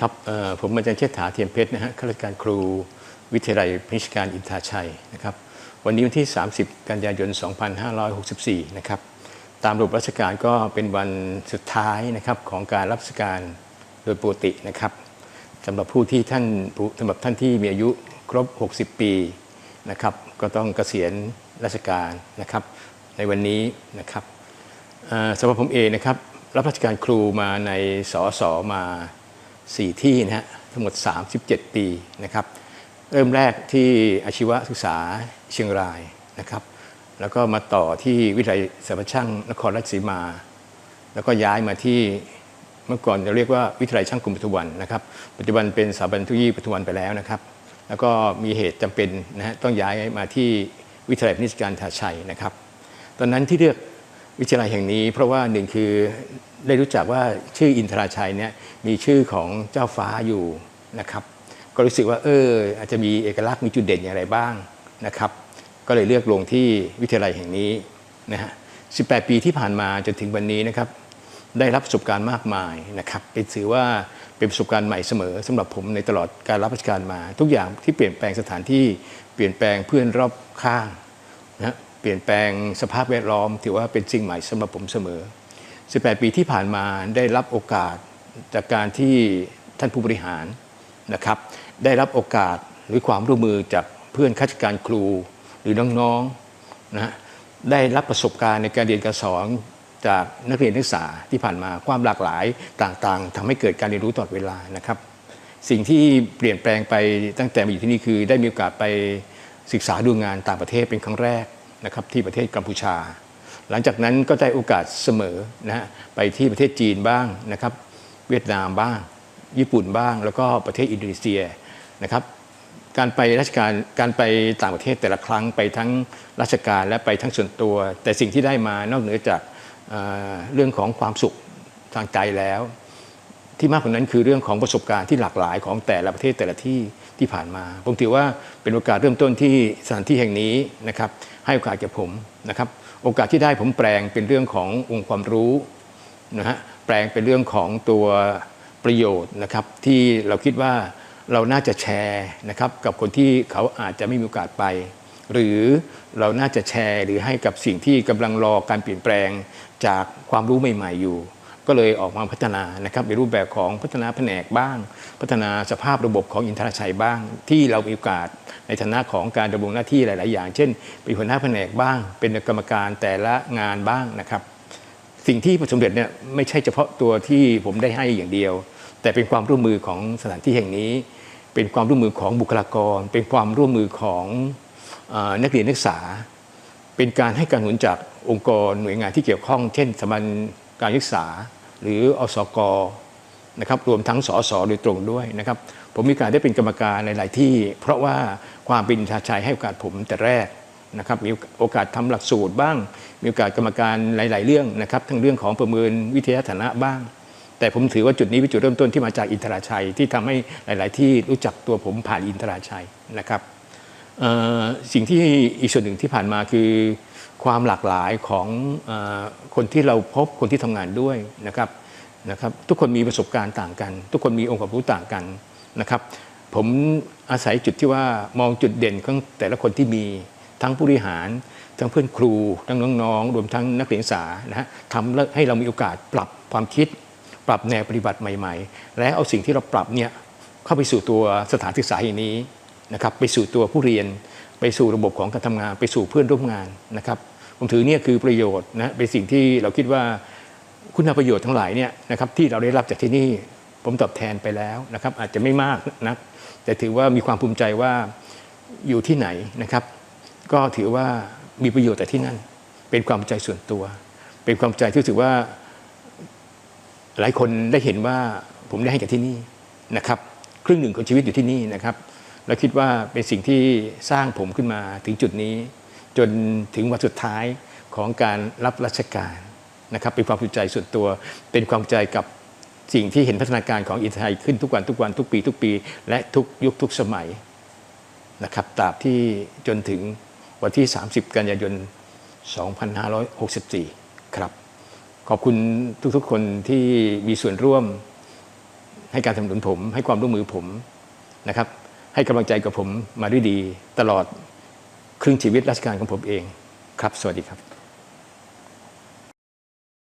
ครับผมอาจารย์เชษฐาเทียมเพชรนะฮะข้าราชการครูวิทยาลัยพิชการอินทาชัยนะครับ วันนี้วันที่ 30 กันยายน 2564 นะครับ ตามระบบราชการก็เป็นวันสุดท้ายนะครับของการรับราชการโดยปกตินะครับสำหรับผู้ที่ท่านสำหรับท่านที่มีอายุครบ 60 ปีนะครับ ก็ต้องเกษียณราชการนะครับ ในวันนี้นะครับสำหรับผมเองนะครับ รับราชการครูมาในสอสอมา 4 ที่นะฮะทั้งหมด 37 ปีนะครับ เริ่มแรกที่อาชีวศึกษาเชียงรายนะครับ แล้วก็มาต่อที่วิทยาลัยสรรพช่างนครราชสีมา แล้วก็ย้ายมาที่เมื่อก่อนจะเรียกว่าวิทยาลัยช่างกรุงปทุมวันนะครับ ปัจจุบันเป็นสถาบันทคโนโลยีปทุมวันไปแล้วนะครับ แล้วก็มีเหตุจำเป็นนะฮะต้องย้ายมาที่วิทยาลัยพนิชการทาชัยนะครับ ตอนนั้นที่เลือกวิทยาลัยแห่งนี้ เพราะว่าหนึ่งคือ ได้รู้จักว่าชื่ออินทราชัยเนี่ยมีชื่อของเจ้าฟ้าอยู่นะครับ ก็รู้สึกว่าเอออาจจะมีเอกลักษณ์มีจุดเด่นอย่างไรบ้างนะครับ ก็เลยเลือกลงที่วิทยาลัยแห่งนี้นะฮะ18 ปีที่ผ่านมาจนถึงวันนี้นะครับ ได้รับประสบการณ์มากมายนะครับเป็นถือว่าเป็นประสบการณ์ใหม่เสมอสำหรับผมในตลอดการรับราชการมา ทุกอย่างที่เปลี่ยนแปลงสถานที่เปลี่ยนแปลงเพื่อนรอบข้างนะเปลี่ยนแปลงสภาพแวดล้อม ถือว่าเป็นสิ่งใหม่สำหรับผมเสมอ 18 ปีที่ผ่านมาได้รับโอกาสจากการที่ท่านผู้บริหารนะครับ ได้รับโอกาสหรือความร่วมมือจากเพื่อนข้าราชการครูหรือน้องๆนะฮะได้รับประสบการณ์ในการเรียนการสอนจากนักเรียนนักศึกษาที่ผ่านมาความหลากหลายต่างๆทำให้เกิดการเรียนรู้ตลอดเวลานะครับ สิ่งที่เปลี่ยนแปลงไปตั้งแต่มาอยู่ที่นี่คือ ได้มีโอกาสไปศึกษาดูงานต่างประเทศเป็นครั้งแรกนะครับที่ประเทศกัมพูชา หลังจากนั้นก็ได้โอกาสเสมอนะฮะไปที่ประเทศจีนบ้างนะครับ เวียดนามบ้าง ญี่ปุ่นบ้าง แล้วก็ประเทศอินโดนีเซียนะครับ การไปราชการการไปต่างประเทศแต่ละครั้งไปทั้งราชการและไปทั้งส่วนตัว แต่สิ่งที่ได้มานอกเหนือจากเเรื่องของความสุขทางใจแล้ว ที่มากกว่านั้นคือเรื่องของประสบการณ์ที่หลากหลายของแต่ละประเทศแต่ละที่ที่ผ่านมา ผมถือว่าเป็นโอกาสเริ่มต้นที่สถานที่แห่งนี้นะครับ ให้โอกาสแก่ผมนะครับ โอกาสที่ได้ผมแปลงเป็นเรื่องขององค์ความรู้นะฮะแปลงเป็นเรื่องของตัวประโยชน์นะครับ ที่เราคิดว่าเราน่าจะแชร์นะครับกับคนที่เขาอาจจะไม่มีโอกาสไป หรือเราน่าจะแชร์หรือให้กับสิ่งที่กำลังรอการเปลี่ยนแปลงจากความรู้ใหม่ ๆ อยู่ ก็เลยออกมาพัฒนานะครับในรูปแบบของพัฒนาแผนกบ้าง พัฒนาสภาพระบบของอินทราชัยบ้าง ที่เรามีโอกาสในฐานะของการดำรงหน้าที่หลาย ๆ อย่าง เช่นเป็นหัวหน้าแผนกบ้าง เป็นกรรมการแต่ละงานบ้างนะครับสิ่งที่ประสบเร็จเนี่ยไม่ใช่เฉพาะตัวที่ผมได้ให้อย่างเดียว แต่เป็นความร่วมมือของสถานที่แห่งนี้ เป็นความร่วมมือของบุคลากร เป็นความร่วมมือของอนักเรียนนักศึกษา เป็นการให้การหนุนจากองค์กรหน่วยงานที่เกี่ยวข้อง เช่นสถาบัน การศึกษา หรืออสกนะครับรวมทั้งสอสอโดยตรงด้วยนะครับ ผมมีกาสได้เป็นกรรมการในหลายที่ เพราะว่าความเป็นชาชัยให้โอกาสผมแต่แรกนะครับมีโอกาสทำหลักสูตรบ้าง มีโอกาสกรรมการหลาย ๆ เรื่องนะครับทั้งเรื่องของประเมินวิทยาฐานะบ้าง แต่ผมถือว่าจุดนี้เป็นจุดเริ่มต้นที่มาจากอินทราชัยที่ทำให้หลาย ๆ ที่รู้จักตัวผมผ่านอินทราชัยนะครับ สิ่งที่อีกส่วนหนึ่งที่ผ่านมาคือความหลากหลายของอคนที่เราพบคนที่ทำงานด้วยนะครับนะครับทุกคนมีประสบการณ์ต่างกัน ทุกคนมีองค์ความรู้ต่างกันนะครับผมอาศัยจุดที่ว่ามองจุดเด่นของแต่ละคนที่มีทั้งผู้บริหาร ทั้งเพื่อนครู ทั้งน้องๆ รวมทั้งนักเรียนศึกษานะฮะทำให้เรามีโอกาสปรับความคิด ปรับแนวปฏิบัติใหม่ ๆ และเอาสิ่งที่เราปรับเนี่ยเข้าไปสู่ตัวสถานศึกษาแห่งนี้ นะครับไปสู่ตัวผู้เรียน ไปสู่ระบบของการทำงาน ไปสู่เพื่อนร่วมงานนะครับผมถือเนี่ยคือประโยชน์นะเป็นสิ่งที่เราคิดว่าคุณประโยชน์ทั้งหลายเนี่ยนะครับที่เราได้รับจากที่นี่ผมตอบแทนไปแล้วนะครับอาจจะไม่มากนัก แต่ถือว่ามีความภูมิใจว่าอยู่ที่ไหนนะครับ ก็ถือว่ามีประโยชน์แต่ที่นั่น เป็นความภูมิใจส่วนตัว เป็นความใจที่รู้สึกว่า หลายคนได้เห็นว่าผมได้ให้กับที่นี่นะครับ ครึ่งหนึ่งของชีวิตอยู่ที่นี่นะครับ และคิดว่าเป็นสิ่งที่สร้างผมขึ้นมาถึงจุดนี้ จนถึงวันสุดท้ายของการรับราชการนะครับเป็นความภูมิใจส่วนตัว เป็นความใจกับสิ่งที่เห็นพัฒนาการของอินไทยขึ้นทุกวันทุกวันทุกปีทุกปี และทุกยุคทุกสมัยนะครับตราบที่จนถึงวันที่ 30 กันยายน 2564 ครับ ขอบคุณทุกๆคนที่มีส่วนร่วมให้การสนับสนุนผม ให้ความร่วมมือผมนะครับ ให้กำลังใจกับผมมาด้วยดี ตลอดครึ่งชีวิตราชการของผมเองครับ สวัสดีครับ